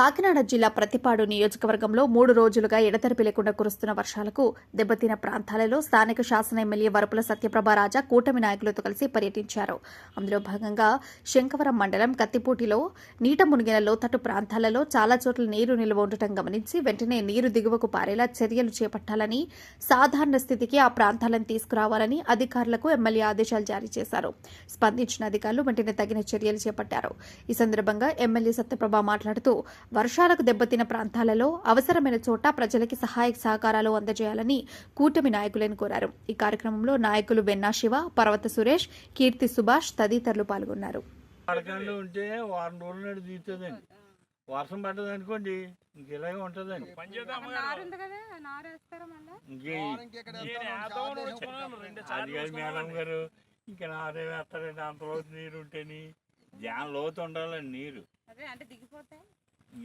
కాకినాడ జిల్లా ప్రతిపాడు నియోజకవర్గంలో మూడు రోజులుగా ఎడతెరిపి లేకుండా కురుస్తున్న వర్షాలకు దెబ్బతిన్న ప్రాంతాలలో స్థానిక శాసన ఎమ్మెల్యే వరపుల సత్యప్రభ రాజా కూటమి నాయకులతో కలిసి పర్యటించారు. అందులో భాగంగా శంకవరం మండలం కత్తిపూటిలో నీట మునిగిన లోతట్టు ప్రాంతాలలో చాలా చోట్ల నీరు నిల్వ ఉండటం గమనించి వెంటనే నీరు దిగువకు పారేలా చర్యలు చేపట్టాలని సాధారణ స్థితికి ఆ ప్రాంతాలను తీసుకురావాలని అధికారులకు ఎమ్మెల్యే ఆదేశాలు జారీ చేశారు. స్పందించిన అధికారులు వెంటనే తగిన చర్యలు చేపట్టారు. ఈ సందర్భంగా ఎమ్మెల్యే సత్యప్రభ మాట్లాడుతూ వర్షాలకు దెబ్బతిన్న ప్రాంతాలలో అవసరమైన చోట ప్రజలకి సహాయ సహకారాలు అందజేయాలని కూటమి నాయకులను కోరారు. ఈ కార్యక్రమంలో నాయకులు వెన్నా శివ పర్వత సురేష్ కీర్తి సుభాష్ తదితరులు పాల్గొన్నారు. ఉంటే వారం రోజుల వర్షం పడ్డది అనుకోండి ఇంక ఇలాగే ఉంటుందండి. నారు ఉంది కదా ఆ నారు వేస్తారా మళ్ళా? ఇంకే అది కాదు మేడం గారు ఇంకా నారే వేస్తారండి. అంత నీరు ఉంటేని జాన్ లోతు ఉండాలండి నీరు. అదే అంటే దిగిపోతే?